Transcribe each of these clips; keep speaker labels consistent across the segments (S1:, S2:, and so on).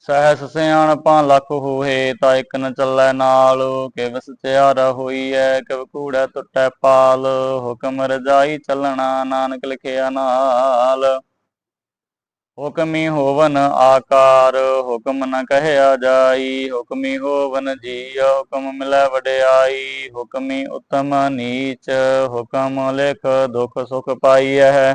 S1: ਸਹਿਸ ਸਿਆਣਪਾਂ ਲੱਖ ਹੋਏ, ਤਾਂ ਇੱਕ ਨ ਚੱਲੈ ਨਾਲ, ਕਿਵ ਸਚਿਆਰਾ ਹੋਈਐ, ਕਿਵ ਕੂੜੈ ਟੁੱਟੈ ਪਾਲ, ਹੁਕਮ ਰਜਾਈ ਚੱਲਣਾ ਨਾਨਕ ਲਿਖਿਆ ਨਾਲ। ਹੁਕਮੀ ਹੋਵਨ ਆਕਾਰ, ਹੁਕਮ ਨ ਕਹਿਆ ਜਾਈ, ਹੁਕਮੀ ਹੋਵਨ ਜੀ ਹੁਕਮ ਮਿਲੈ ਵਡਿਆਈ, ਹੁਕਮੀ ਉਤਮ ਨੀਚ, ਹੁਕਮ ਲਿਖ ਦੁਖ ਸੁਖ ਪਾਈਐ।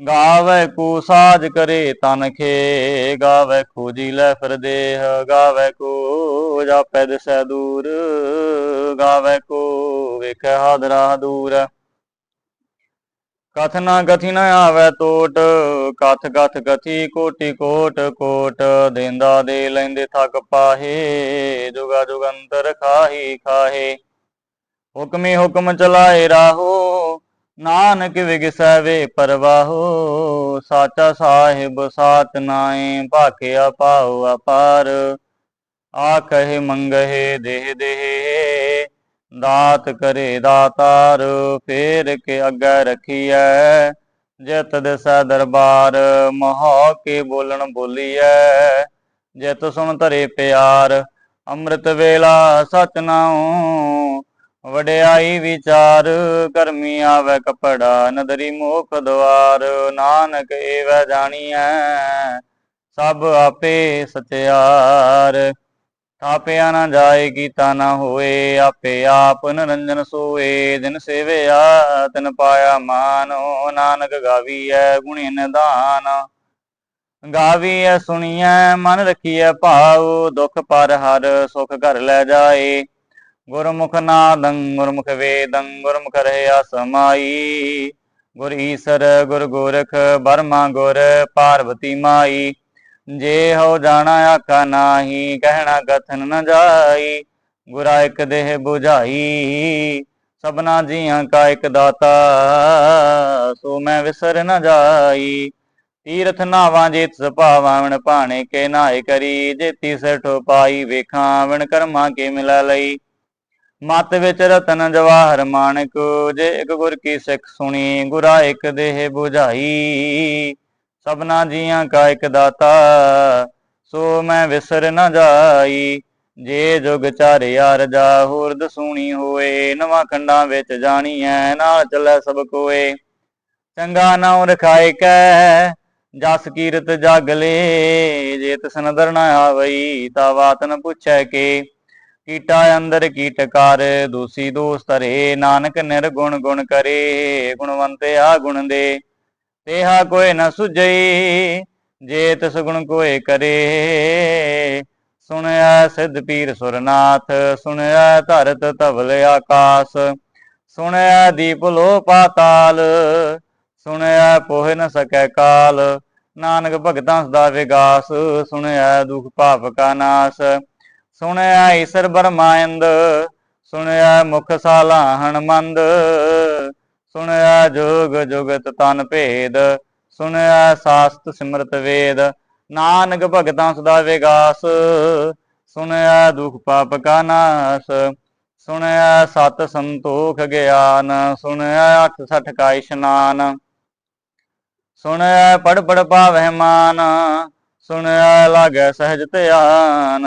S1: ਗਾਵੇ ਕੋ ਸਾਜ ਕਰੇ ਤਨ ਖੇ, ਗਾਵੇ ਖੋਜੀ ਲੈ ਫਿਰ ਦੇਹ, ਗਾਵੇ ਕੋ ਜਾਪੈ ਦਿਸੈ ਦੂਰ, ਗਾਵੇ ਕੋ ਵੇਖੈ ਹਾਦਰਾ ਦੂਰ। ਕਥ ਨਾ ਕਥੀ ਨ ਆਵੇ ਟੋਟ ਕਥ ਕਥ ਕਥੀ ਕੋਟੀ ਕੋਟ ਕੋਟ ਦੇਂਦਾ ਦੇ ਲੈਂਦੇ ਥਕ ਪਾਹੇ, ਜੁਗਾ ਜੁਗੰਤਰ ਖਾਹੀ ਖਾਹੇ। ਹੁਕਮੀ ਹੁਕਮ ਚਲਾਏ ਰਾਹੋ ਨਾਨਕ ਵਿਗਸੈ ਵੇ ਪਰਵਾਹੋ, ਸਾਚਾ ਸਾਹਿਬ ਸਾਚ ਨਾਏ ਭਾਖਿਆ ਪਾਉ ਅਪਾਰ। ਆਖੇ ਮੰਗਹਿ ਦੇਹ ਦੇਹ, ਦਾਤ ਕਰੇ ਦਾਤਾਰ, ਫੇਰ ਕੇ ਅੱਗੇ ਰਖੀਐ, ਜਿਤ ਦਿਸੈ ਦਰਬਾਰ, ਮਹਾ ਕੇ ਬੋਲਣ ਬੋਲੀਐ। ਜਿਤ ਸੁਣ ਧਰੇ ਪਿਆਰ, ਅੰਮ੍ਰਿਤ ਵੇਲਾ ਸਚ ਨਾਉ ਵਡਿਆਈ ਵਿਚਾਰ ਕਰਮੀ ਆਵੇ ਕਪੜਾ, ਨਦਰੀ ਮੋਖ ਦਵਾਰ, ਨਾਨਕ ਏਵੈ ਜਾਣੀਐ, ਸਭ ਆਪੇ ਸਚਿਆਰ ਥਾਪਿਆ ਨਾ ਜਾਏ ਕੀਤਾ ਨਾ ਹੋਏ, ਆਪੇ ਆਪ ਨਿਰੰਜਨ ਸੋਏ। ਦਿਨ ਸੇਵਿਆ, ਤਿਨ ਪਾਇਆ ਮਾਨੋ, ਨਾਨਕ ਗਾਵੀਐ ਗੁਣੀ ਨਿਦਾਨ ਗਾਵੀਐ ਸੁਣੀਐ, ਮਨ ਰਖੀਐ ਭਾਉ, ਦੁਖ ਪਰ ਹਰ ਸੁਖ ਘਰ ਲੈ ਜਾਏ। ਗੁਰਮੁਖ ਨਾਦੰ, ਗੁਰਮੁਖ ਵੇਦੰ, ਗੁਰਮੁਖ ਰਹਿਆ ਸਮਾਈ ਗੁਰ ਈਸਰ, ਗੁਰ ਗੋਰਖ, ਬਰਮਾ ਗੁਰ ਪਾਰਵਤੀ ਮਾਈ। ਜੇ ਹੋ ਜਾਣਾ ਆਖਾ ਨਾਹੀ ਕਹਿਣਾ ਕਥਨ ਨ ਜਾਈ। ਗੁਰਾ ਇਕ ਦੇਹ 부ਝਾਈ ਸਭਨਾ ਜੀਆਂ ਕਾ ਇਕ ਦਾਤਾ। ਸੋ ਮੈਂ ਵਿਸਰ ਨ ਜਾਈ। ਤੀਰਥ ਨਾਵਾਂ ਜੇਤ ਸੁਭਾਵਾਂ ਵਣ ਭਾਣੇ ਕੇ ਨਾਏ ਕਰੀ। ਜੇਤੀ ਸਠੋ ਪਾਈ ਵੇਖਾਂ, ਵਣ ਕਰਮਾਂ ਕੇ ਮਿਲਾ ਲਈ। ਮਤ ਵਿੱਚ ਰਤਨ ਜਵਾਹਰ ਮਾਨਕ, ਜੇ ਇੱਕ ਗੁਰ ਕੀ ਸਿੱਖ ਸੁਣੀ, ਗੁਰਾ ਇੱਕ ਦੇਹ 부ਝਾਈ ਸਭਨਾ ਜੀਆਂ ਕਾ ਇੱਕ ਦਾਤਾ, ਸੋ ਮੈਂ ਵਿਸਰ ਨ ਜਾਈ। ਜੇ ਜੁਗ ਚਾਰਿਆ ਰਜਾ ਹੋਰ ਦਸੂਣੀ ਹੋਏ, ਨਵਾਂ ਖੰਡਾਂ ਵਿੱਚ ਜਾਣੀਐ ਨਾਲ ਚੱਲੈ ਸਭ ਕੋਏ। ਚੰਗਾ ਨਾਉ ਰਖਾਇ ਕੈ, ਜਸ ਕੀਰਤ ਜਗ ਲੇ, ਜੇ ਤਿਸ ਨਦਰ ਨ ਆਵਈ, ਤਾ ਬਾਤ ਨ ਪੁੱਛੈ ਕੇ। ਕੀਟਾ ਅੰਦਰ ਕੀਟਕਾਰ ਦੂਸੀ ਦੋਸ ਧਰੇ, ਨਾਨਕ ਨਿਰਗੁਣ ਗੁਣ ਕਰੇ, ਗੁਣਵੰਤੇ ਗੁਣ ਦੇ। ਤੇਹਾ ਕੋਈ ਨ ਸੁਝਈ ਜੇ ਤਿਸ ਗੁਣ ਕੋਏ ਕਰੇ। ਸੁਣਿਆ ਸਿੱਧ ਪੀਰ ਸੁਰਨਾਥ, ਸੁਣਿਆ ਧਰਤ ਧਵਲ ਆਕਾਸ। ਸੁਣਿਆ ਦੀਪ ਲੋ ਪਾਤਾਲ ਸੁਣਿਆ ਪੋਹਿ ਨ ਸਕੈ ਕਾਲ। ਨਾਨਕ ਭਗਤਾਂ ਸਦਾ ਵਿਗਾਸ, ਸੁਣਿਆ ਦੁਖ ਪਾਪ ਕਾ ਨਾਸ। ਸੁਣਿਆ ਈਸਰ ਬਰਮਾਇੰਦ, ਸੁਣਿਆ ਮੁਖ ਸਾਲਾਹਣ ਮੰਦ, ਸੁਣਿਆ ਜੋਗ ਜੁਗਤ ਤਨ ਭੇਦ, ਸੁਣਿਆ ਸਾਸਤ ਸਿਮਰਤ ਵੇਦ, ਨਾਨਕ ਭਗਤਾਂ ਸਦਾ ਵਿਗਾਸ, ਸੁਣਿਆ ਦੁਖ ਪਾਪ ਕਾ ਨਾਸ, ਸੁਣਿਆ ਸਤ ਸੰਤੋਖ ਗਿਆਨ, ਸੁਣਿਆ ਅਠ ਸਠ ਕਾ ਇਸ਼ਨਾਨ, ਸੁਣਿਆ ਪੜ ਪੜ ਪਾਵਹਿ ਮਾਨ, ਸੁਣਿਆ ਲਾਗੈ ਸਹਿਜ ਧਿਆਨ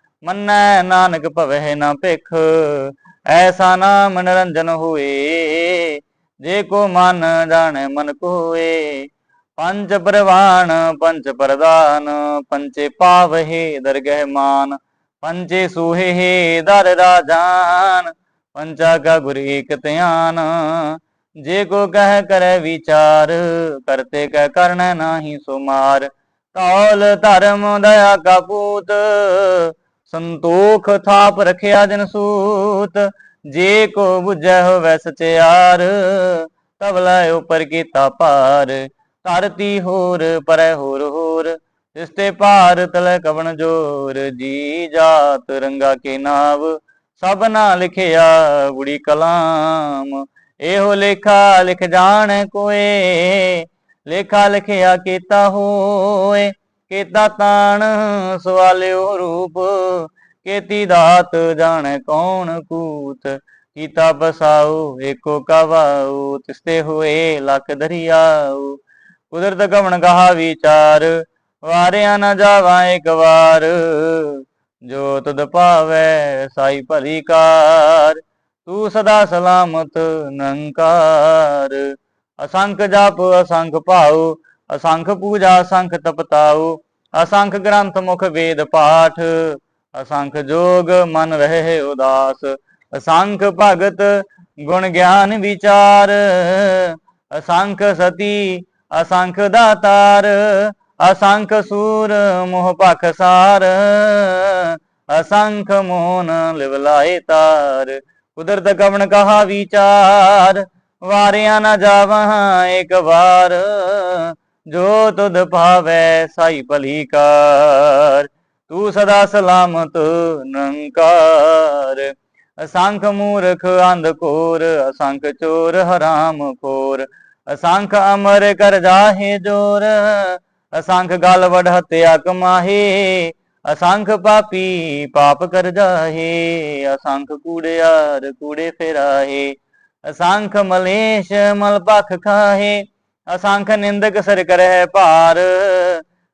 S1: ਮੰਨੈ ਨਾਨਕ ਭਵਹਿ ਨਾ ਭਿਖ, ਐਸਾ ਨਾ ਮਨੋਰੰਜਨ ਹੋਏ। ਜੇ ਕੋ ਮਨ ਜਾਣੈ ਮਨ ਕੋਏ ਪੰਜ ਪ੍ਰਵਾਨ ਪੰਜ ਪ੍ਰਦਾਨ ਪੰਚੇ ਪਾਵਹਿ ਦਰਗਹਿ ਮਾਨ ਪੰਚੇ ਸੂਹੇ ਦਰ ਰਾਜਾਨ ਪੰਚਾ ਕਾ ਗੁਰ ਏਕ ਧਿਆਨ। ਜੇ ਕੋ ਕਹਿ ਕਰੈ ਵਿਚਾਰ, ਕਰਤੇ ਕਹਿ ਕਰਨੈ ਨਾਹੀ ਸੋ ਮਾਰ ਤੌਲ ਧਰਮ ਦਇਆ ਕਾ ਪੂਤ ਸੰਤੋਖ ਥਾਪ ਰਖਿਆ ਜਨ ਸੂਤ, ਜੇ ਕੋ 부ਝੈ ਹੋਵੈ ਸਚਿਆਰ ਤਬ ਲੈ ਉਪਰ ਕੀਤਾ ਪਾਰ ਧਰਤੀ ਹੋਰ, ਪਰੈ ਹੋਰ ਹੋਰ, ਜਿਸ ਭਾਰ ਤਲੇ ਕਵਣ ਜੋਰ, ਜੀ ਜਾਤ ਰੰਗਾ ਕੇ ਨਾਵ, ਸਭ ਨਾ ਲਿਖਿਆ ਬੁੜੀ ਕਲਾਮ, ਇਹੋ ਲੇਖਾ ਲਿਖ ਜਾਣ ਕੋਏ, ਲੇਖਾ ਲਿਖਿਆ ਕੀਤਾ ਹੋਏ ਕੀਤਾ ਤਾਣ ਸਵਾਲਿਓ ਰੂਪ, ਕੀਤੀ ਦਾਤ ਜਾਣ ਕੌਣ ਕੂਤ, ਕੀਤਾ ਬਸਾਉ ਏਕੋ ਕਵਾਉ, ਤਿਸਤੇ ਹੋਏ ਲਖ ਦਰਿਆਉ। ਕੁਦਰਤ ਗਵਣ ਗਹਾ ਵਿਚਾਰ, ਵਾਰਿਆ ਨਾ ਜਾਵਾ ਇੱਕ ਵਾਰ। ਜੋ ਤੁਧ ਭਾਵੈ ਸਾਈ ਭਲੀ ਕਾਰ, ਤੂੰ ਸਦਾ ਸਲਾਮਤ ਨੰਕਾਰ। ਅਸੰਖ ਜਪ ਅਸੰਖ ਭਾਉ ਅਸੰਖ ਪੂਜਾ, ਅਸੰਖ ਤਪਤਾਉ, ਅਸੰਖ ਗ੍ਰੰਥ ਮੁਖ ਵੇਦ ਪਾਠ, ਅਸੰਖ ਜੋਗ ਮਨ ਰਹੇ ਉਦਾਸ, ਅਸੰਖ ਭਗਤ ਗੁਣ ਗਿਆਨ ਵਿਚਾਰ, ਅਸੰਖ ਸਤੀ, ਅਸੰਖ ਦਾਤਾਰ, ਅਸੰਖ ਸੂਰ ਮੋਹ ਭਖ ਸਾਰ, ਅਸੰਖ ਮੋਨ ਲਿਵਲਾਏ ਤਾਰ, ਕੁਦਰਤ ਕਵਣ ਕਹਾ ਵਿਚਾਰ, ਵਾਰਿਆ ਨਾ ਜਾਵਾਂ ਇੱਕ ਵਾਰ ਜੋ ਤੁਧ ਭਾਵੈ ਸਾਈ ਭਲੀ ਕਾਰ, ਤੂੰ ਸਦਾ ਸਲਾਮਤ ਨੰਕਾਰ। ਅਸੰਖ ਮੂਰਖ ਅੰਧ ਕੋਰ ਅਸੰਖ ਚੋਰ ਹਰਾਮ ਖੋਰ। ਅਸੰਖ ਅਮਰ ਕਰ ਜਾਹੇ ਜੋਰ, ਅਸੰਖ ਗਲ ਵਡ ਹਤਿਆ ਕਮਾਹੇ ਅਸੰਖ ਪਾਪੀ ਪਾਪ ਕਰ ਜਾਹੇ, ਅਸੰਖ ਕੂੜਿਆਰ ਕੂੜੇ ਫੇਰਾਹੇ। ਅਸੰਖ ਮਲੇਸ਼ ਮਲ ਭਖ ਖਾਹੇ ਅਸੰਖ ਨਿੰਦਕ ਸਰ ਕਰਹਿ ਭਾਰ,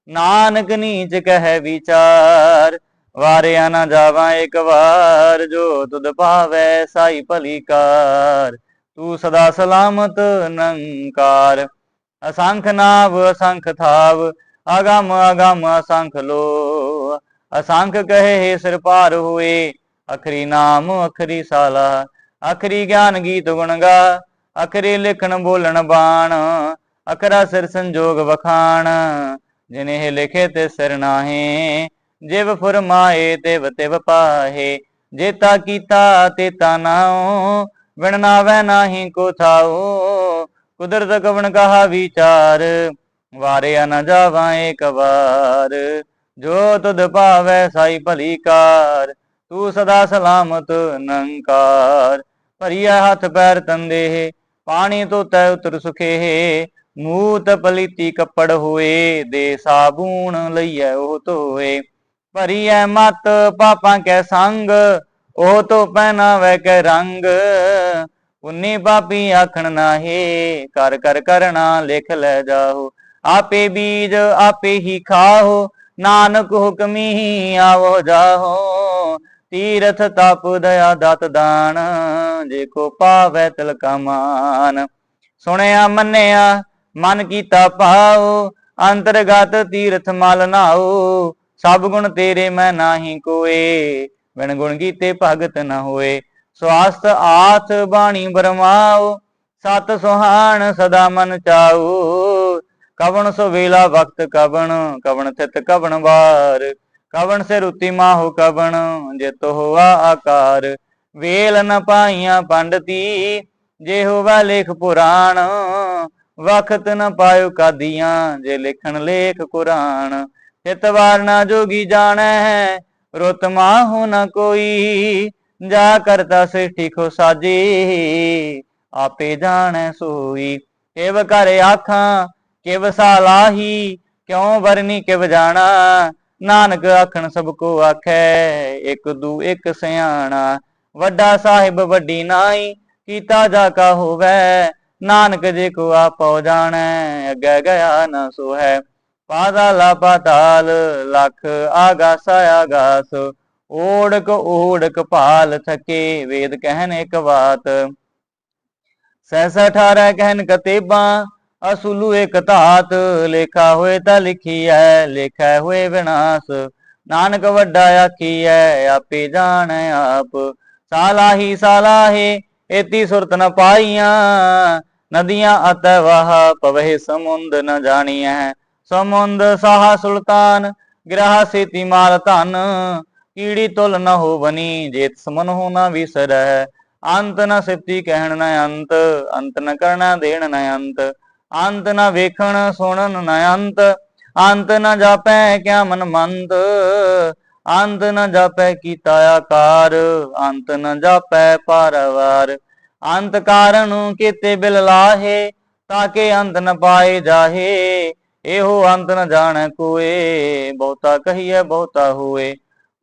S1: ਨਾਨਕ ਨੀਚ ਕਹਿ ਵਿਚਾਰ। ਵਾਰਿਆ ਨਾ ਜਾਵਾਂ ਇੱਕ ਵਾਰ, ਜੋ ਤੁਧ ਭਾਵੈ ਸਾਈ ਭਲੀ ਕਾਰ। ਤੂੰ ਸਦਾ ਸਲਾਮਤ ਨੰਕਾਰ। ਅਸੰਖ ਨਾਵ, ਅਸੰਖ ਥਾਵ ਅਗਮ ਅਗਮ ਅਸੰਖ ਲੋ ਅਸੰਖ ਕਹੇ ਸਿਰ ਪਾਰ ਹੋਏ, ਅਖਰੀ ਨਾਮ, ਅਖਰੀ ਸਾਲਾ। ਅਖਰੀ ਗਿਆਨ ਗੀਤ ਗੁਣ ਗਾ ਅਖਰੀ ਲਿਖਣ ਬੋਲਣ ਬਾਣ, ਅਖਰਾ ਸਿਰ ਸੰਜੋਗ ਵਖਾਣ। ਜਿਨੇ ਲਿਖੇ ਤੇ ਸਿਰ ਨਾਹੀ, ਜਿਵ ਫਰਮਾਏ ਤਿਵ ਤਿਵ ਪਾਹੇ। ਜੇਤਾ ਕੀਤਾ ਤੇਤਾ ਨਾਉ ਵਿਣ ਨਾਵੈ ਨਾਹੀ ਕੋ ਥਾਉ। ਕੁਦਰਤ ਕਵਣ ਕਹਾ ਵਿਚਾਰ, ਵਾਰਿਆ ਨਾ ਜਾਵਾਂ ਏਕ ਵਾਰ। ਜੋ ਤੁਧ ਭਾਵੈ ਸਾਈ ਭਲੀ ਕਾਰ, ਤੂੰ ਸਦਾ ਸਲਾਮਤ ਨੰਕਾਰ। ਭਰੀਆ ਹੱਥ ਪੈਰ ਤੰਦੇ ਪਾਣੀ ਧੋਤੈ ਉਤਰ ਸੁਖੇ, ਮੂਤ ਪਲੀਤੀ ਕੱਪੜ ਹੋਏ, ਦੇ ਸਾਬੂਣ ਲਈਐ ਉਹ ਧੋਏ। ਭਰੀਐ ਮਤ ਪਾਪਾਂ ਕੈ ਸੰਗ, ਉਹ ਤੋ ਪਹਿਨਾਵੇ ਕੈ ਰੰਗ। ਪੁੰਨੀ ਪਾਪੀ ਆਖਣ ਨਾਹੀ ਕਰ ਕਰ ਕਰਣਾ ਲਿਖ ਲੈ ਜਾਓ ਆਪੇ ਬੀਜ ਆਪੇ ਹੀ ਖਾਓ ਨਾਨਕ ਹੁਕਮੀ ਆਵੋ ਜਾਓ ਤੀਰਥ ਤਪ ਦਇਆ ਦਤ ਦਾਨ, ਜੇ ਕੋ ਪਾਵੈ ਤਿਲ ਕਾ ਸੁਣਿਆ, ਮੰਨਿਆ, ਮਨ ਕੀਤਾ ਪਾਉ ਅੰਤਰਗਤ ਤੀਰਥ ਮਲ ਨਾਉ, ਸਭ ਗੁਣ ਤੇਰੇ ਮੈਂ ਨਾਹੀ ਕੋਏ, ਬਿਨ ਗੁਣ ਕੀਤੇ ਭਗਤ ਨਾ ਹੋਏ। ਸਵਾਸਤ ਆਥ ਬਾਣੀ ਬਰਮਾਉ, ਸਤ ਸੁਹਾਣ ਸਦਾ ਮਨ ਚਾਉ। ਕਵਣ ਸੋ ਵੇਲਾ ਵਕਤ ਕਵਣ ਕਵਣ ਥਿਤ ਕਵਣ ਵਾਰ। ਕਵਣ ਸੇ ਰੁਤੀ ਮਾਹੋ ਕਵਣ ਜਿਤ ਹੋਆ ਆਕਾਰ। ਵੇਲ ਨ ਪਾਈਆਂ ਪੰਡਤੀ, ਜੇ ਹੋਵਾ ਲੇਖ ਪੁਰਾਣ। ਵਖਤ ਨ ਪਾਇਓ ਕਾਦੀਆਂ, ਜੇ ਲਿਖਣ ਲੇਖ ਕੁਰਾਨ। ਚਿਤ ਵਾਰਨਾ ਜੋਗੀ ਜਾਣੈ, ਰੁਤ ਮਾਹੋ ਨ ਕੋਈ। ਜਾ ਕਰਤਾ ਸਿਠੀ ਖੋ ਸਾਜੀ, ਆਪੇ ਜਾਣੈ ਸੋਈ। ਕਿਵ ਕਰ ਆਖਾਂ, ਕਿਵ ਸਾਲਾਹੀ ਕਿਉ ਵਰਨੀ ਕਿਵ ਜਾਣਾ। ਨਾਨਕ ਆਖਣ ਸਭ ਕੋ ਆਖੈ, ਇੱਕ ਦੂ ਇੱਕ ਸਿਆਣਾ, ਵੱਡਾ ਸਾਹਿਬ ਵੱਡੀ ਨਾਈ, ਕੀਤਾ ਜਾ ਕਾ ਹੋਵੈ, ਨਾਨਕ ਜੇ ਕੋ ਆਪੋ ਜਾਣੈ, ਅੱਗੇ ਗਿਆ ਨਾ ਸੋ ਹੈ ਪਾਦਾਲਾ ਪਾਤਾਲ, ਲਖ ਆਗਾਸ ਆਗਾਸ, ਓੜਕ ਓੜਕ ਭਾਲ ਥਕੇ, ਵੇਦ ਕਹਿਨ ਇੱਕ ਬਾਤ ਸੈਸਾ ਠਾਰੈ ਕਹਿਨ ਕਤੇਬਾਂ ਅਸੂਲੂ ਇੱਕ ਧਾਤ, ਲੇਖਾ ਹੋਏ ਤਾਂ ਲਿਖੀ ਲਿਖੀਐ, ਲੇਖਾ ਹੋਏ ਵਿਨਾਸ਼। ਨਾਨਕ ਵੱਡਾ ਆਖੀਐ, ਆਪੇ ਜਾਣੈ ਆਪ। ਸਾਲਾਹੀ ਸਾਲਾਹੇ, ਏਤੀ ਸੁਰਤ ਨ ਪਾਈਆਂ। ਨਦੀਆਂ ਅਤੈ ਵਾਹ, ਪਵਹਿ ਸਮੁੰਦ ਨ ਜਾਣੀਐ। ਸਮੁੰਦ ਸਾਹ ਸੁਲਤਾਨ, ਗ੍ਰਹ ਸੇਤੀ ਮਾਲ ਧਨ। ਕੀੜੀ ਤੁਲ ਨ ਹੋਵਨੀ ਜੇਤ ਸਮਨ ਹੋ ਨ ਵਿਸਰੈ। ਅੰਤ ਨ ਸਿਫਤੀ ਕਹਿਣ ਨ ਅੰਤ ਅੰਤ ਨ ਕਰਨਾ ਦੇਣ ਨ ਅੰਤ। ਅੰਤ ਨਾ ਵੇਖਣ ਸੁਣਨ ਨ ਅੰਤ ਅੰਤ ਨਾ ਜਾਪੈ ਕਿਆ ਮਨ ਮੰਤ, ਅੰਤ ਨ ਜਾਪੈ ਕੀਤਾ ਆਕਾਰ, ਅੰਤ ਨਾ ਜਾਪੈ ਪਾਰਵਾਰ। ਅੰਤ ਕਾਰਨ ਕੀਤੇ ਬਿਲ ਲਾਹੇ ਤਾਕੇ ਅੰਤ ਨ ਪਾਏ ਜਾਹੇ, ਇਹੋ ਅੰਤ ਨ ਜਾਣੈ ਕੋਏ, ਬਹੁਤਾ ਕਹੀਐ, ਬਹੁਤਾ ਹੋਏ।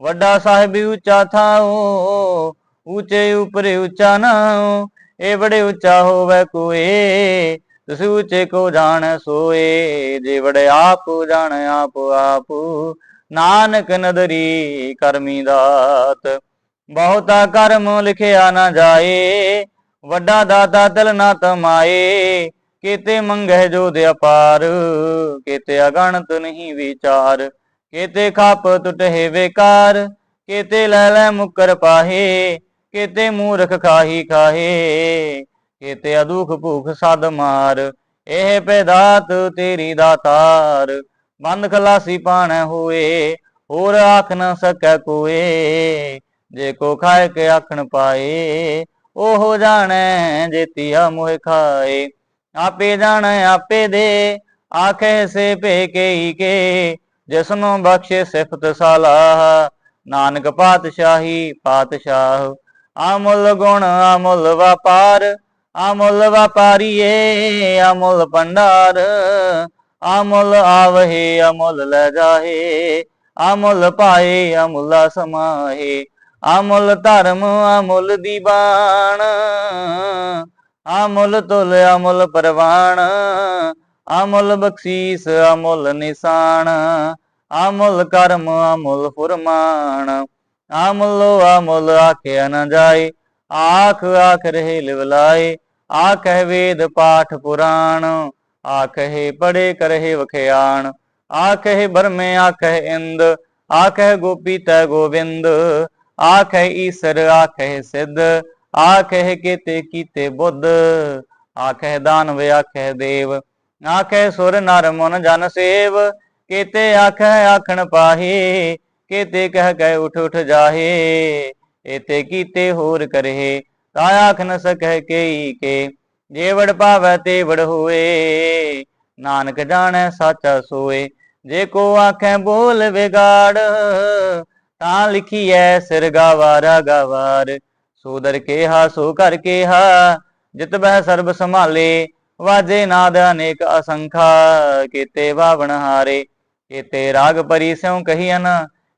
S1: ਵੱਡਾ ਸਾਹਿਬ ਉੱਚਾ ਥਾਉ, ਉੱਚੇ ਉਪਰੇ ਉੱਚਾ ਨਾਉ, ਇਹ ਬੜੇ ਉੱਚਾ ਹੋਵੇ ਕੋਏ। ਤਿਸ ਉੱਚੇ ਕੋ ਜਾਣ ਸੋਏ ਜੇ ਬੜੇ ਆਪ ਜਾਣ ਆਪ ਆਪ। ਨਾਨਕ ਨਦਰੀ ਕਰਮੀ ਦਾਤ, ਬਹੁਤਾ ਕਰਮ ਲਿਖਿਆ ਨਾ ਜਾਏ। ਵੱਡਾ ਦਾਤਾ ਦਿਲ ਨਾ ਤਮਾਏ, ਕੀਤੇ ਮੰਗਹਿ ਜੋ ਦੇ ਅਪਾਰ। ਕੀਤੇ ਅਗਣਤ ਨਹੀਂ ਵਿਚਾਰ, ਕੀਤੇ ਖਾਪ ਟੁਟਹਿ ਵੇਕਾਰ। ਕੀਤੇ ਲੈ ਲੈ ਮੁਕਰ ਪਾਹੇ, ਕੀਤੇ ਮੂਰਖ ਖਾਹੀ ਖਾਹੇ। ਕੀਤੇ ਅਦੁਖ ਭੂਖ ਸਦ ਮਾਰ, ਇਹ ਪੈਦਾਤ ਤੇਰੀ ਦਾਤਾਰ ਬੰਦ ਖਲਾਸੀ ਪਾਣੈ ਹੋਏ, ਹੋਰ ਆਖ ਨ ਸਕੈ ਕੋਏ। ਜੇ ਕੋ ਖਾਏ ਕੇ ਆਖਣ ਪਾਏ, ਉਹ ਜਾਣੈ ਜੇਤੀਆ ਮੋਹ ਖਾਏ। ਆਪੇ ਜਾਣੈ, ਆਪੇ ਦੇ, ਆਖੇ ਸੇ ਭੇ ਕੇ ਕੇ। ਜਿਸਨੂੰ ਬਖਸ਼ੇ ਸਿਫਤ ਸਾਲਾਹ ਨਾਨਕ ਪਾਤਸ਼ਾਹੀ ਪਾਤਸ਼ਾਹ। ਅਮੁੱਲ ਗੁਣ, ਅਮੁੱਲ ਵਪਾਰ ਅਮੁੱਲ ਵਪਾਰੀਏ, ਅਮੁੱਲ ਭੰਡਾਰ। ਅਮੁੱਲ ਆਵਹੇ, ਅਮੁੱਲ ਲੈ ਜਾਹੇ। ਅਮੁੱਲ ਪਾਏ, ਅਮੁੱਲ ਸਮਾਹੇ। ਅਮੁੱਲ ਧਰਮ, ਅਮੁੱਲ ਦੀਵਾਨ ਅਮੁੱਲ ਤੁਲ, ਅਮੁੱਲ ਪਰਵਾਨ ਅਮੁੱਲ ਬਖਸ਼ੀਸ, ਅਮੁੱਲ ਨਿਸ਼ਾਨ ਅਮੁੱਲ ਕਰਮ, ਅਮੁੱਲ ਫੁਰਮਾਨ। ਅਮੁੱਲੋ ਅਮੁੱਲ ਆਖਿਆ ਨਾ ਜਾਏ। ਆਖ ਆਖ ਰਹੇ ਲਿਵਲਾਏ। ਆ ਕਹਿ ਵੇਦ ਪਾਠ ਪੁਰਾਣ ਆ ਕਹੇ ਪੜੇ ਕਰਹਿ ਵਖਿਆਣ ਆ ਕਹੇ ਬਰਮੇ ਆਖੇ ਇੰਦ ਆਖੇ ਗੋਪੀ ਤੈ ਗੋਬਿੰਦ ਆ ਆਖੇ ਈਸਰ ਆਖੇ ਸਿੱਧ ਆਖੇ ਕੀਤੇ ਕੀਤੇ ਬੁੱਧ ਆ ਆਖੇ ਦਾਨਵ ਆਖੇ ਦੇਵ ਆਖੇ ਸੁਰ ਨਰ ਮਨ ਜਨ ਸੇਵ, ਕੀਤੇ ਆਖੇ ਆਖਣ ਪਾਹੇ, ਕੀਤੇ ਕਹਿ ਕਹਿ ਉਠ ਉਠ ਜਾਹੇ, ਏਤੇ ਕੀਤੇ ਹੋਰ ਕਰਹਿ ਤਾ ਆਖ ਨ ਸਕੈ ਕੇਈ ਕੇ, ਜੇ ਵੜ ਪਾਵੈ ਹੋਏ। ਨਾਨਕ ਜਾਣੈ ਸਾਚਾ ਸੋਏ। ਜੇ ਕੋ ਆਖੈ ਬੋਲ ਵਿਗਾੜ, ਤਾਂ ਲਿਖੀਐ ਸਿਰ ਗਾਵਾਰਾ, ਗਾਵਾਰ। ਸੋਦਰ ਕੇਹਾ, ਸੋ ਕਰ ਕੇਹਾ, ਜਿਤ ਬਹਿ ਸਰਬ ਸੰਭਾਲੇ। ਵਾਜੇ ਨਾਦ ਅਨੇਕ ਅਸੰਖਾ, ਕੀਤੇ ਬਾਵਣ ਹਾਰੇ। ਕੀਤੇ ਰਾਗ ਪਰੀ ਸਿਉ ਕਹੀਨ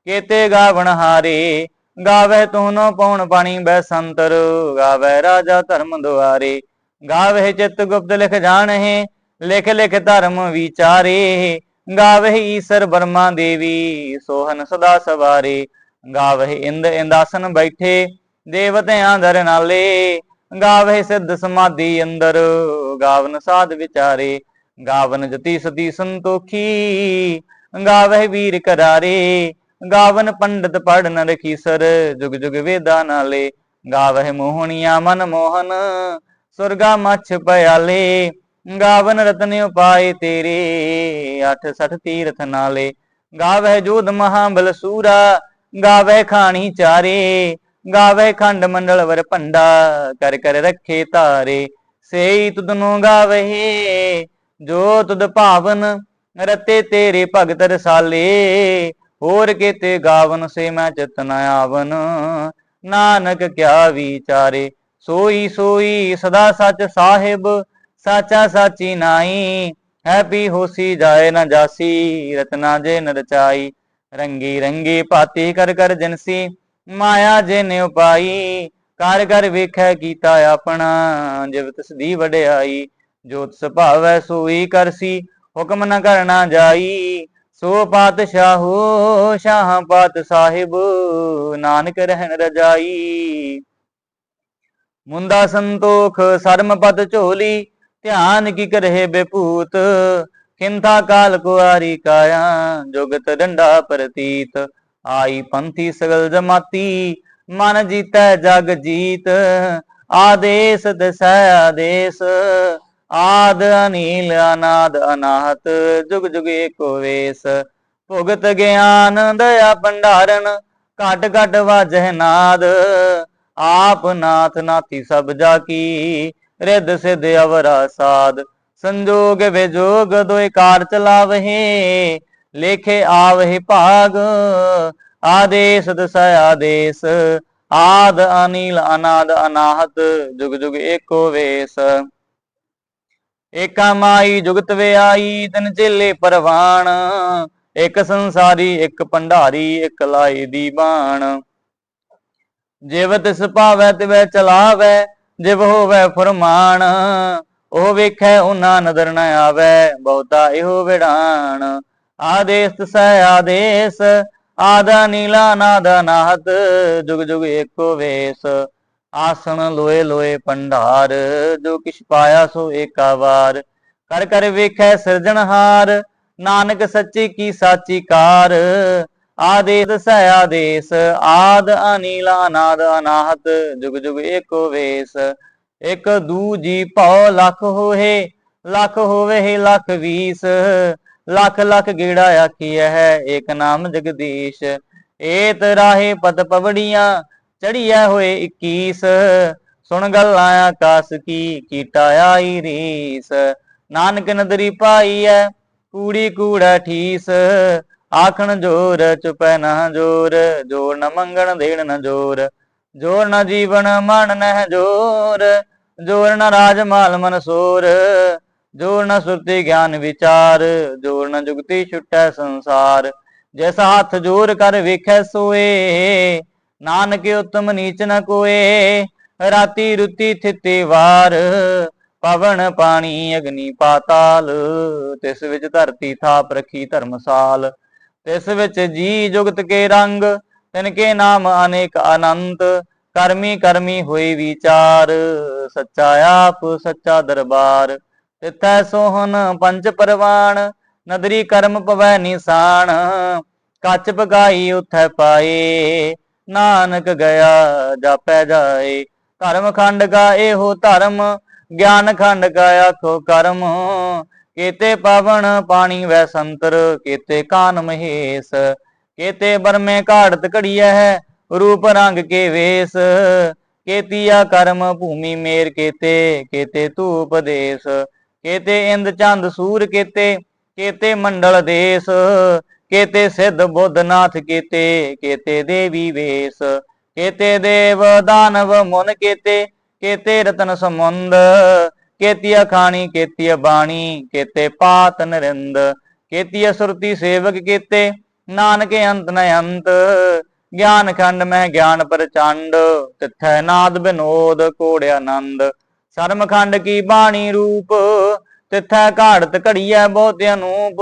S1: ਕੀਤੇ ਗਾਵਣ ਹਾਰੇ। ਗਾਵੇ ਤੂਨੋ ਪਉਣ ਪਾਣੀ ਬੈ ਸੰਤਰ ਗਾਵੇ ਰਾਜਾ ਧਰਮ ਦੁਆਰੇ। ਗਾਵੇ ਚਿਤ ਗੁਪਤ ਲਿਖ ਜਾਣਹਿ, ਲਿਖ ਲਿਖ ਧਰਮ ਵਿਚਾਰੇ। ਗਾਵੇ ਈਸਰ ਬਰਮਾ ਦੇਵੀ, ਸੋਹਨ ਸਦਾ ਸਵਾਰੇ। ਗਾਵੇ ਇੰਦ ਇੰਦਾਸਨ ਬੈਠੇ, ਦੇਵਤਿਆਂ ਦਰ ਨਾਲੇ। ਗਾਵੇ ਸਿੱਧ ਸਮਾਧੀ ਅੰਦਰ, ਗਾਵਨ ਸਾਧ ਵਿਚਾਰੇ। ਗਾਵਨ ਜਤੀ ਸਤੀ ਸੰਤੋਖੀ ਗਾਵੇ ਵੀਰ ਕਰਾਰੇ। ਗਾਵਨ ਪੰਡਤ ਪੜ ਪੜਨ ਰਖੀਸਰ ਜੁਗ ਜੁਗ ਵੇਦਾ ਨਾਲੇ। ਗਾਵਹਿ ਮੋਹਣੀਆਂ ਮਨ ਮੋਹਨ, ਸੁਰਗਾ ਮੱਛ ਪਿਆਲੇ ਗਾਵਨ ਰਤਨ ਉਪਾਏ ਤੇਰੇ 68 ਤੀਰਥ ਨਾਲੇ। ਗਾਵਹਿ ਜੋਧ ਮਹਾਬਲ ਸੂਰਾ ਗਾਵਹਿ ਖਾਣੀ ਚਾਰੇ। ਗਾਵਹਿ ਖੰਡ ਮੰਡਲ ਵਰ ਭੰਡਾ, ਕਰ ਕਰ ਰੱਖੇ ਤਾਰੇ ਸੇਈ ਤੁਧ ਨੂੰ ਗਾਵਹਿ, ਜੋ ਤੁਧ ਭਾਵਨ, ਰਤੇ ਤੇਰੇ ਭਗਤ ਰਸਾਲੇ। ਹੋਰ ਕੀਤੇ ਗਾਵਨ ਸੇ ਮੈਂ ਚਿਤ ਨ ਆਵਨ। ਨਾਨਕ ਕਿਆ ਵਿਚਾਰੇ, ਸੋਈ ਸੋਈ ਸਦਾ ਸੱਚ ਸਾਹਿਬ, ਸਾਚਾ ਸਾਚੀ ਨਾਈ ਹੈਪੀ ਹੋਸੀ ਜਾਏ ਨਾ ਜਾਸੀ, ਰਤਨਾ ਜੇ ਨ ਰਚਾਈ ਰੰਗੀ ਰੰਗੀ ਪਾਤੀ ਕਰ ਕਰ ਜਨਸੀ ਮਾਇਆ ਜੇ ਨੇ ਉਪਾਈ ਕਰ ਕਰ ਵੇਖੈ ਕੀਤਾ ਆਪਣਾ, ਜਿਵ ਤਸਦੀ ਵਡਿਆਈ। ਜੋਤ ਸੁਭਾਵੈ ਸੋਈ ਕਰਸੀ, ਹੁਕਮ ਨ ਕਰਨਾ ਜਾਈ। ਸੋ ਪਾਤਸ਼ਾਹੋ, ਸ਼ਾਹ ਪਾਤ ਸਾਹਿਬ ਨਾਨਕ ਰਹਿਣ ਰਜਾਈ। ਮੁੰਦਾ ਸੰਤੋਖ, ਸਰਮ ਪਦ ਝੋਲੀ, ਧਿਆਨ ਕੀ ਕਰਹਿ ਬੇਪੂਤ ਖਿੰਥਾ ਕਾਲ ਕੁਆਰੀ ਕਾਇਆ, ਜੁਗਤ ਡੰਡਾ ਪ੍ਰਤੀਤ। ਆਈ ਪੰਥੀ ਸਗਲ ਜਮਾਤੀ, ਮਨ ਜੀਤੈ ਜਗ ਜੀਤ। ਆਦੇਸ ਦਸੈ ਆਦੇਸ ਆਦ ਅਨੀਲ ਅਨਾਦ ਅਨਾਹਤ, ਜੁਗ ਜੁਗ ਏਕੋ ਵੇਸ। ਭੁਗਤ ਗਿਆਨ ਦਇਆ ਭੰਡਾਰਨ, ਘਟ ਘਟ ਵਾਜਹਿ ਨਾਦ। ਆਪ ਨਾਥ ਨਾਥੀ ਸਭ ਜਾ ਕੀ ਰਿੱਧ ਸਿਧ ਅਵਰਾ ਸਾਧ ਸੰਜੋਗ ਵਿਜੋਗ ਦੋਇ ਕਾਰ ਚਲਾਵਹਿ, ਲੇਖੇ ਆਵਹਿ ਭਾਗ। ਆਦੇਸ ਦਸੈ ਆਦੇਸ, ਆਦ ਅਨੀਲ ਅਨਾਦ ਅਨਾਹਤ, ਜੁਗ ਜੁਗ ਏਕੋ ਵੇਸ। ਏਕਾ ਮਾਈ ਜੁਗਤ ਵਿਆਈ ਤਿਨ ਚੇਲੇ ਪਰਵਾਣ। ਇੱਕ ਸੰਸਾਰੀ, ਇੱਕ ਭੰਡਾਰੀ, ਇੱਕ ਲਾਈ ਦੀ ਬਾਣ। ਜਿਵ ਤਿਸ ਭਾਵੈ, ਤਿਵੈ ਚਲਾਵੈ, ਜਿਵ ਹੋਵੈ ਫਰਮਾਨ। ਉਹ ਵੇਖੈ ਉਹਨਾਂ ਨਦਰ ਨ ਆਵੈ, ਬਹੁਤਾ ਇਹੋ ਵਿੜਾਣ ਆਦੇਸ ਤਸੈ, ਆਦੇਸ, ਆਦਾ ਨੀਲਾ ਨਾਦਾ ਨਾਹਤ ਜੁਗ ਜੁਗ ਏਕੋ ਵੇਸ। ਆਸਣ ਲੋਏ ਲੋਏ ਪੰਡਾਰ ਜੋ ਕਿਛ ਪਾਇਆ ਸੋ ਏਕਾ ਵਾਰ। ਕਰ ਕਰ ਵੇਖੈ ਸਿਰਜਣਹਾਰ ਨਾਨਕ ਸੱਚੀ ਕੀ ਸਾਚੀ ਕਾਰ। ਆਦੇਸ ਸੈ ਆਦੇਸ, ਆਦ ਅਨੀਲਾ ਨਾਦ ਅਨਾਹਤ, ਜੁਗ ਜੁਗ ਏਕੋ ਵੇਸ। ਇਕ ਦੂਜੀ ਭਉ ਲੱਖ ਹੋਏ ਲੱਖ ਹੋਵੇ ਲੱਖ ਲਖ ਵੀਸ। ਲੱਖ ਲਖ ਗੇੜਾ ਆਖੀਐ ਹੈ ਏਕ ਨਾਮ ਜਗਦੀਸ਼। ਏਤ ਰਾਹੇ ਪਤ ਪਵੜੀਆਂ ਚੜੀਐ ਹੋਏ 21 ਸੁਣ ਗੱਲਾਂ ਆਕਾਸ ਕੀ, ਕੀਟਾ ਆਈ ਰੀਸ। ਨਾਨਕ ਨਦਰੀ ਪਾਈਐ, ਕੂੜੀ ਕੂੜਾ ਠੀਸ। ਆਖਣ ਜੋਰ, ਚੁਪੈ ਨਾ ਜੋਰ ਜੋਰ ਨ ਮੰਗਣ, ਦੇਣ ਨ ਜੋਰ। ਜੋਰ ਨ ਜੀਵਨ ਮਨ ਨਹਿ ਜੋਰ। ਜੋਰ ਨ ਰਾਜ, ਮਾਲ, ਮਨ ਸੋਰ। ਜੋਰ ਨ ਸੁਰਤੀ, ਗਿਆਨ, ਵਿਚਾਰ। ਜੋਰ ਨ ਜੁਗਤੀ, ਛੁਟੈ ਸੰਸਾਰ। ਜਿਸ ਹੱਥ ਜੋਰ ਕਰ ਵੇਖੈ ਸੋਏ ਨਾਨਕ ਉਤਮ ਨੀਚ ਨ ਕੋਏ, ਰਾਤੀ ਰੁਤੀ ਥਿਤੇ ਵਾਰ, ਪਵਨ ਪਾਣੀ ਅਗਨੀ ਪਾਤਾਲ, ਤਿਸ ਵਿੱਚ ਧਰਤੀ ਥਾਪ ਰਖੀ ਧਰਮਸਾਲ, ਤਿਸ ਵਿੱਚ ਜੀ ਜੁਗਤ ਕੇ ਰੰਗ, ਤਿਨ ਕੇ ਨਾਮ ਅਨੇਕ ਅਨੰਤ, ਕਰਮੀ ਕਰਮੀ ਹੋਈ ਵਿਚਾਰ, ਸੱਚਾ ਆਪ, ਸੱਚਾ ਦਰਬਾਰ, ਤਿਥੈ ਸੋਹਨ ਪੰਜ ਪਰਵਾਣ, ਨਦਰੀ ਕਰਮ ਪਵੈ ਨਿਸ਼ਾਨ, ਕੱਚ ਪਗਾਈ ਉਥੈ ਪਾਏ ਨਾਨਕ ਗਿਆ ਜਾਪੈ ਜਾਏ ਧਰਮ ਖੰਡ ਕਾ ਇਹੋ ਧਰਮ, ਗਿਆਨ ਖੰਡ ਕਾ ਆਖੋ ਕਰਮ। ਕੀਤੇ ਪਵਨ ਪਾਣੀ ਵੈ ਸੰਤਰ, ਕੀਤੇ ਕਾਨ ਮਹੇਸ਼, ਕੀਤੇ ਬਰਮੇ ਘਾੜਤ ਘੜੀਐ ਹੈ ਰੂਪ ਰੰਗ ਕੇ ਵੇਸ। ਕੀਤੀਆ ਕਰਮ ਭੂਮੀ ਮੇਰ ਕੀਤੇ ਕੀਤੇ ਤੂ ਉਪਦੇਸ਼ ਕੀਤੇ ਇੰਦ ਚੰਦ ਸੂਰ ਕੀਤੇ ਕੀਤੇ ਮੰਡਲ ਦੇਸ। ਕੀਤੇ ਸਿੱਧ ਬੁੱਧਨਾਥ ਕੀਤੇ ਕੀਤੇ ਦੇਵੀ ਵੇਸ, ਕੀਤੇ ਦੇਵ ਦਾਨਵ ਮੁਨ ਕੀਤੇ ਕੀਤੇ ਰਤਨ ਸਮੁੰਦ ਕੀਤੀਆ ਖਾਣੀ ਕੀਤੀਆ ਬਾਣੀ ਕੀਤੇ ਪਾਤ ਨਰਿੰਦ ਕੀਤੀਆ ਸੁਰਤੀ ਸੇਵਕ ਕੀਤੇ, ਨਾਨਕ ਅੰਤ ਨ ਅੰਤ, ਗਿਆਨ ਖੰਡ ਮੈਂ ਗਿਆਨ ਪ੍ਰਚੰਡ, ਤਿੱਥੈ ਨਾਦ ਬਿਨੋਦ ਕੋੜ ਆਨੰਦ, ਸ਼ਰਮ ਖੰਡ ਕੀ ਬਾਣੀ ਰੂਪ, ਤਿੱਥੈ ਘਾੜਤ ਘੜੀਐ ਬਹੁਤ ਅਨੂਪ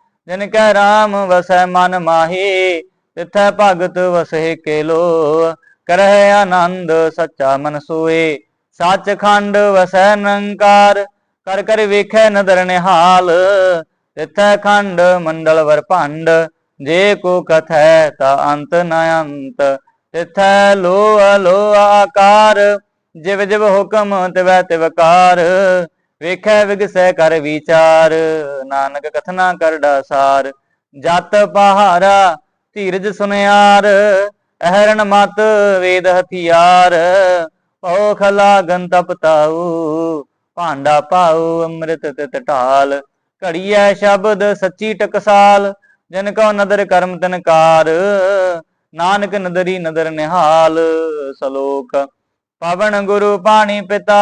S1: ਜਿਨ ਕੈ ਰਾਮ ਵਸੈ ਮਨ ਮਾਹੀ, ਤਿਥੈ ਭਗਤ ਵਸਹਿ ਕੇ ਲੋ ਕਰਹਿ ਆਨੰਦ ਸੱਚਾ ਮਨ ਸੋਏ ਸੱਚ ਖੰਡ ਵਸੈ ਨੰਕਾਰ ਕਰ ਕਰ ਵੇਖੈ ਨਦਰ ਨਿਹਾਲ। ਤਿੱਥੈ ਖੰਡ ਮੰਡਲ ਵਰ ਭੰਡ, ਜੇ ਕੋ ਕਥੈ ਤਾ ਅੰਤ ਨ ਅੰਤ। ਤਿੱਥੈ ਲੋ ਲੋ ਆਕਾਰ, ਜਿਵ ਜਿਵ ਹੁਕਮ ਤਿਵੈ ਤਿਵਕਾਰ ਵੇਖੈ ਵਿਗਸੈ ਕਰ ਵਿਚਾਰ, ਨਾਨਕ ਕਥਨਾ ਕਰੜਾ ਸਾਰ। ਜਤ ਪਹਾਰਾ ਧੀਰਜ ਸੁਨਿਆਰ, ਅਹਰਣ ਮਤ ਵੇਦ ਹਥਿਆਰ। ਪਉ ਖਲਾਗਨ ਤਪ ਤਾਉ ਭਾਂਡਾ ਪਾਉ ਅੰਮ੍ਰਿਤ ਤਿਤ ਢਾਲ। ਘੜੀਐ ਸ਼ਬਦ ਸੱਚੀ ਟਕਸਾਲ, ਜਿਨ ਕੋ ਨਦਰ ਕਰਮ ਤਨਕਾਰ ਨਾਨਕ ਨਦਰੀ ਨਦਰ ਨਿਹਾਲ, ਸਲੋਕ। ਪਵਨ ਗੁਰੂ ਪਾਣੀ ਪਿਤਾ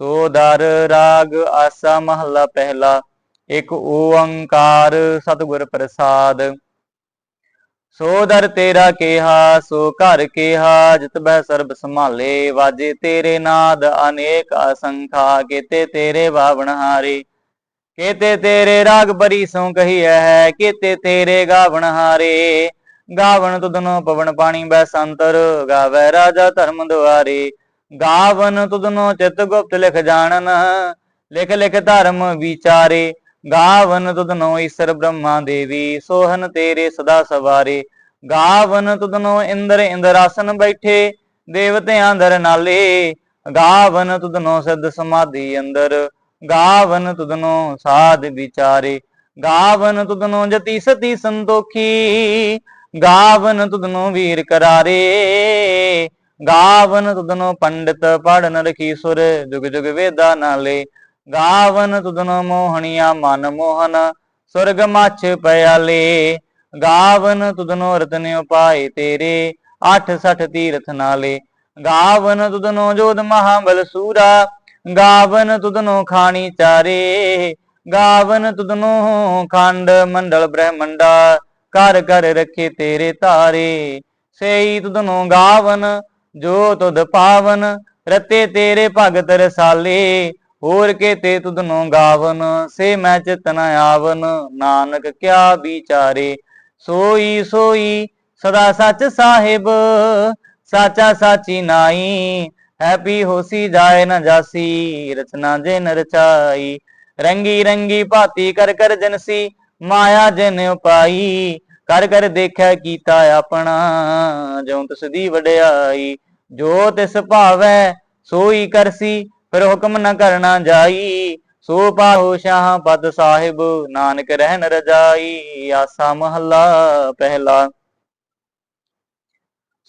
S1: ਸੋ ਦਰ ਰਾਗ ਆਸਾ ਮਹੱਲਾ ਪਹਿਲਾ, ਇੱਕ ਓੰਕਾਰ ਸਤਿਗੁਰ ਪ੍ਰਸਾਦ। ਸੋ ਦਰ ਤੇਰਾ ਕਿਹਾ, ਸੋ ਘਰ ਕਿਹਾ, ਜਿਤ ਬਹਿ ਸਰਬ ਸੰਭਾਲੇ, ਵਾਜੇ ਤੇਰੇ ਨਾਦ, ਅਨੇਕ ਅਸੰਖਾ, ਕੀਤੇ ਤੇਰੇ ਬਾਵਣ ਹਾਰੇ। ਕੀਤੇ ਤੇਰੇ ਰਾਗ ਬਰੀ ਸੋ ਕਹੀਐ ਹੈ ਕੀਤੇ ਤੇਰੇ ਗਾਵਣ ਹਾਰੇ। ਗਾਵਣ ਤੁਧਨੋ ਪਵਨ ਪਾਣੀ, ਬੈ ਸੰਤਰ ਗਾਵੈ ਰਾਜਾ ਧਰਮ ਦੁਆਰੇ। ਗਾਵਨ ਤੁਧਨੋ ਚਿਤ ਗੁਪਤ ਲਿਖ ਜਾਣਨ, ਲਿਖ ਲਿਖ ਧਰਮ ਵਿਚਾਰੇ, ਗਾਵਨ ਤੁਧਨੋ ਈਸ਼ਰ ਬ੍ਰਹਮਾ ਦੇਵੀ, ਸੋਹਨ ਤੇਰੇ ਸਦਾ ਸਵਾਰੇ। ਗਾਵਨ ਤੁਧਨੋ ਇੰਦਰ ਇੰਦਰਾਸਨ ਬੈਠੇ, ਦੇਵਤਿਆਂ ਦਰ ਨਾਲੇ। ਗਾਵਨ ਤੁਧਨੋ ਸਿੱਧ ਸਮਾਧੀ ਅੰਦਰ, ਗਾਵਨ ਤੁਧਨੋ ਸਾਧ ਵਿਚਾਰੇ। ਗਾਵਨ ਤੁਧਨੋ ਜਤੀ ਸਤੀ ਸੰਤੋਖੀ, ਗਾਵਨ ਤੁਧਨੋ ਵੀਰ ਕਰਾਰੇ। ਗਾਵਨ ਤੁਧਨੋ ਪੰਡਿਤ ਪੜਨ ਰਖੀ ਸੁਰ, ਜੁਗ ਜੁਗ ਵੇਦਾ ਨਾਲੇ। ਗਾਵਨ ਤੁਧਨੋ ਮੋਹਣੀਆ ਮਨ ਮੋਹਨ, ਸੁਰਗ ਮੱਛ ਪਿਆਲੇ। ਗਾਵਨ ਤੁਧਨੋ ਰਤਨ ਉਪਾਏ ਤੇਰੇ 860 ਤੀਰਥ ਨਾਲੇ। ਗਾਵਨ ਤੁਧਨੋ ਜੋਧ ਮਹਾਬਲ ਸੂਰਾ, ਗਾਵਨ ਤੁਧਨੋ ਖਾਣੀ ਚਾਰੇ। ਗਾਵਨ ਤੁਧਨੋ ਖੰਡ ਮੰਡਲ ਬ੍ਰਹਮੰਡਾ ਕਰ ਕਰ ਰੱਖੇ ਤੇਰੇ ਤਾਰੇ। ਸੇਈ ਤੁਧਨੋ ਗਾਵਨ ਜੋ ਤੁਧ ਪਾਵਨ, ਰਤੇ ਤੇਰੇ ਭਗਤ ਰਸਾਲੇ, ਹੋਰ ਕੇ ਤੇ ਤੁਧਨੋ ਗਾਵਨ, ਸੇ ਮੈਂ ਚਿਤਨ ਆਵਨ, ਨਾਨਕ ਕਿਆ ਵਿਚਾਰੇ। ਸੋਈ ਸੋਈ ਸਦਾ ਸੱਚ ਸਾਹਿਬ, ਸਾਚਾ ਸਾਚੀ ਨਾਈ, ਹੈਪੀ ਹੋਸੀ ਜਾਏ ਨਾ ਜਾਸੀ, ਰਚਨਾ ਜੇ ਨ ਰਚਾਈ। ਰੰਗੀ ਰੰਗੀ ਭਾਤੀ ਕਰ ਕਰ ਜਨਸੀ ਮਾਇਆ ਜਿਨ ਉਪਾਈ। ਕਰ ਕਰ ਦੇਖੈ ਕੀਤਾ ਆਪਣਾ, ਜਿਉ ਤਿਸ ਦੀ ਵਡਿਆਈ। ਜੋ ਤਿਸ ਭਾਵੈ ਸੋਈ ਕਰਸੀ, ਫਿਰ ਹੁਕਮ ਨ ਕਰਨਾ ਜਾਈ। ਸੋ ਪਾਹੋ ਸ਼ਾਹ ਪਦ ਸਾਹਿਬ, ਨਾਨਕ ਰਹਿਨ ਰਜਾਈ। ਆਸਾ ਮਹੱਲਾ ਪਹਿਲਾ।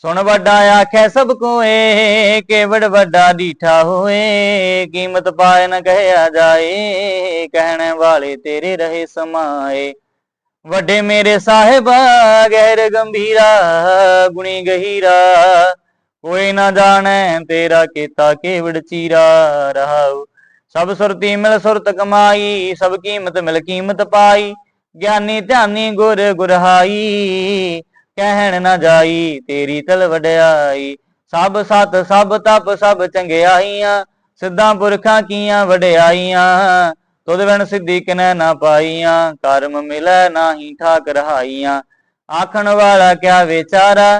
S1: ਸੁਣ ਵੱਡਾ ਆਖੈ ਸਭ ਕੋਏ, ਕੇਵੜ ਵੱਡਾ ਡੀਠਾ ਹੋਏ। ਕੀਮਤ ਪਾਏ ਨ ਕਹਿਆ ਜਾਏ, ਕਹਿਣ ਵਾਲੇ ਤੇਰੇ ਰਹੇ ਸਮਾਏ। ਵੱਡੇ ਮੇਰੇ ਸਾਹਿਬ, ਗਹਿਰ ਗੰਭੀਰਾ, ਗੁਣੀ ਗਹੀਰਾ। ਕੋਈ ਨਾ ਜਾਣੈ ਤੇਰਾ ਕੀਤਾ ਕੇਵੜ ਚੀਰਾ ਰਹਾਉ। ਸਭ ਸੁਰਤੀ ਮਿਲ ਸੁਰਤ ਕਮਾਈ, ਸਭ ਕੀਮਤ ਮਿਲ ਕੀਮਤ ਪਾਈ। ਗਿਆਨੀ ਧਿਆਨੀ ਗੁਰ ਗੁਰਹਾਈ, ਕਹਿਣ ਨਾ ਜਾਈ ਤੇਰੀ ਤਲ ਵਡਿਆਈ। ਸਭ ਸਤ, ਸਭ ਤਪ, ਸਭ ਚੰਗਿਆਈਆਂ, ਸਿੱਧਾਂ ਪੁਰਖਾਂ ਕੀਆਂ ਵਡਿਆਈਆਂ। ਤੁਧ ਬਿਨ ਸਿੱਧੀ ਕਿਨੈ ਨਾ ਪਾਈਆਂ, ਕਰਮ ਮਿਲੈ ਨਾਹੀ ਠਾਕ ਰਹਾਈਆਂ ਆਖਣ ਵਾਲਾ ਕਿਆ ਵਿਚਾਰਾ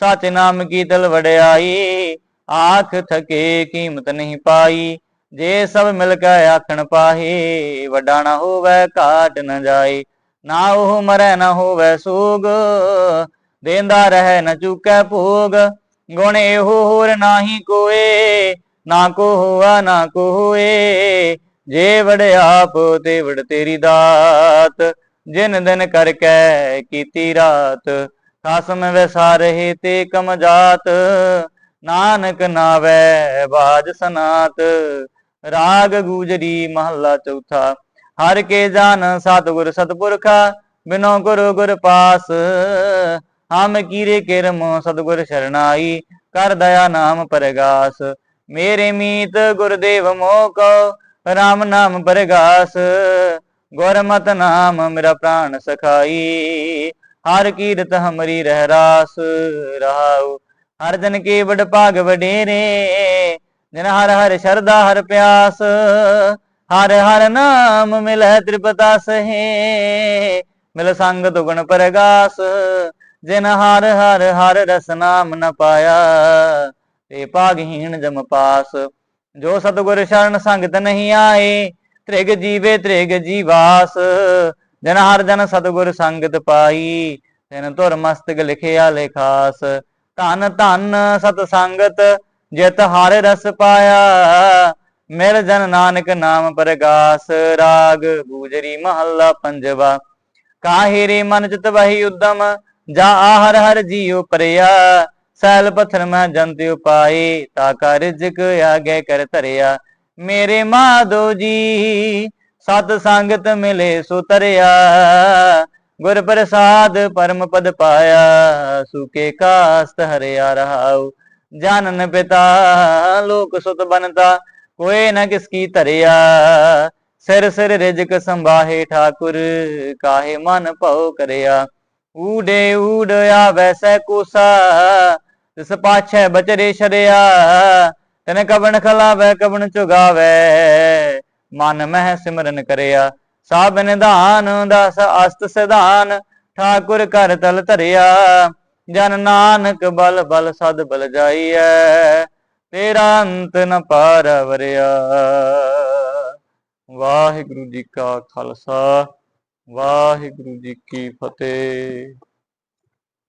S1: ਸਾਚੇ ਨਾਮ ਕੀ ਦਿਲ ਵਡਿਆਈ? ਆਖ ਥਕੇ ਕੀਮਤ ਨਹੀਂ ਪਾਈ। ਜੇ ਸਭ ਮਿਲ ਕੇ ਆਖਣ ਪਾਹੇ, ਵੱਡਾ ਨਾ ਹੋਵੇ ਘਾਟ ਨਾ ਜਾਏ ਨਾ ਉਹ ਮਰੈ, ਨਾ ਹੋਵੇ ਸੋਗ, ਦੇਂਦਾ ਰਹਿ ਨ ਚੁਕੈ ਭੋਗ। ਗੁਣ ਇਹੋ ਹੋਰ ਨਾਹੀ ਕੋਏ, ਨਾ ਕੋ ਹੋਆ, ਨਾ ਕੋ ਹੋਏ। ਜੇ ਵੜ ਆਪ ਤੇ ਵੜ ਤੇਰੀ ਦਾਤ, ਜਿਨ ਦਿਨ ਕਰਕੇ ਕੀਤੀ ਰਾਤ। ਸਮ ਵੈਸਾ ਰਹੇ ਤੇ ਕਮ ਜਾਤ, ਨਾਨਕ ਨਾਵੇ ਬਾਜ ਸਨਾਤ। ਰਾਗ ਗੂਜਰੀ ਮਹੱਲਾ ਚੌਥਾ, ਹਰ ਕੇ ਜਾਨ ਸਤਿਗੁਰ ਸਤਪੁਰਖਾ, ਬਿਨੋ ਗੁਰੂ ਗੁਰ ਪਾਸ। ਹਮ ਕੀਰੇ ਕਿਰਮ ਸਤਿਗੁਰ ਸ਼ਰਨਾਈ, ਕਰ ਦਇਆ ਨਾਮ ਪਰਗਾਸ। ਮੇਰੇ ਮੀਤ ਗੁਰਦੇਵ ਮੋਕੋ RAM ਨਾਮ ਪਰਗਾਸ। ਗੁਰਮਤ ਨਾਮ ਮੇਰਾ ਪ੍ਰਾਣ ਸਖਾਈ। ਹਰ ਕੀਰਤ ਹਮਰੀ ਰਹਿ ਰਾਸ, ਰਹਾਉ। ਹਰ ਜਨ ਕੀ ਵਡ ਭਾਗ ਵਡੇਰੇ, ਜਿਨ ਹਰ ਹਰ ਸ਼ਰਦਾ ਹਰ ਪਿਆਸ। ਹਰ ਹਰ ਨਾਮ ਮਿਲੈ ਤ੍ਰਿਪਤਾ ਸਹੇ, ਮਿਲ ਸੰਗ ਤੁਗਣ ਪਰਗਾਸ। ਜਿਨ ਹਰ ਹਰ ਹਰ ਰਸ ਨਾਮ ਨ ਪਾਇਆ, ਤੇ ਭਾਗਹੀਣ ਜਮ ਪਾਸ। ਜੋ ਸਤਿਗੁਰ ਸ਼ਰਨ ਸੰਗਤ ਨਹੀਂ ਆਏ, ਤ੍ਰਿਗ ਜੀਵੇ ਤ੍ਰਿਗ ਜੀਵਾਸ। ਦਿਨ ਹਰ ਜਨ ਸਤਿਗੁਰ ਸੰਗਤ ਪਾਈ, ਤਿਨ ਧੁਰ ਮਸਤਕ ਲਿਖਿਆ ਲੇਖਾਸ ਧਨ ਧਨ ਸਤ ਸੰਗਤ, ਜਿਤ ਹਰ ਰਸ ਪਾਇਆ। ਮਿਲ ਜਨ ਨਾਨਕ ਨਾਮ ਪ੍ਰਗਾਸ, ਰਾਗ ਗੂਜਰੀ ਮਹੱਲਾ ਪੰਜਵਾ। ਕਾਹੇ ਰੇ ਮਨ ਚਿਤ ਵਹੀ ਉਦਮ, ਜਾ ਆਹਰ ਹਰ ਜੀਉ ਪਰਿਆ। ਸੈਲ ਪਥਰ ਮੈਂ ਜੰਤ ਉਪਾਏ, ਤਾ ਕਰ ਰਿਜਕ ਆਗੇ ਕਰ ਧਰਿਆ। ਮੇਰੇ ਮਾਧੋ ਜੀ ਸਤ ਸੰਗਤ ਮਿਲੇ ਸੋ ਤਰਿਆ ਗੁਰ ਪ੍ਰਸਾਦ ਪਰਮ ਪਦ ਪਾਇਆ, ਸੁਕੇ ਕਾਸਤ ਹਰਿਆ ਰਹਾਉ ਜਾਨਨ ਪਿਤਾ, ਲੋਕ ਸੁਤ ਬਨਤਾ ਕੋਏ ਨ ਕਿਸ ਕੀ ਧਰਿਆ, ਸਿਰ ਸਿਰ ਰਿਜਕ ਸੰਭਾਹੇ ਠਾਕੁਰ, ਕਾਹੇ ਮਨ ਭਉ ਕਰਿਆ ਊਡੇ ਊਡ ਆਵੈ ਸੈ ਕੋਸਾ, ਤਿਸ ਪਾਛੈ ਬਚਰੇ ਸ਼ਰਿਆ ਤਨ ਕਵਣ ਖਲਾਵੈ ਕਵਣ ਚੁਗਾਵੈ ਮਨ ਮਹਿ ਸਿਮਰਨ ਕਰਿਆ। ਸਭ ਨਿਧਾਨ, ਦਸ ਅਸਤ ਸਿਧਾਨ, ਠਾਕੁਰ ਕਰ ਤਲ ਧਰਿਆ। ਜਨ ਨਾਨਕ ਬਲ ਬਲ ਸਦ ਬਲ ਜਾਈਐ, ਤੇਰਾ ਅੰਤ ਨ ਪਾਰ ਵਰਿਆ। ਵਾਹਿਗੁਰੂ ਜੀ ਕਾ ਖਾਲਸਾ, ਵਾਹਿਗੁਰੂ ਜੀ ਕੀ ਫਤਿਹ।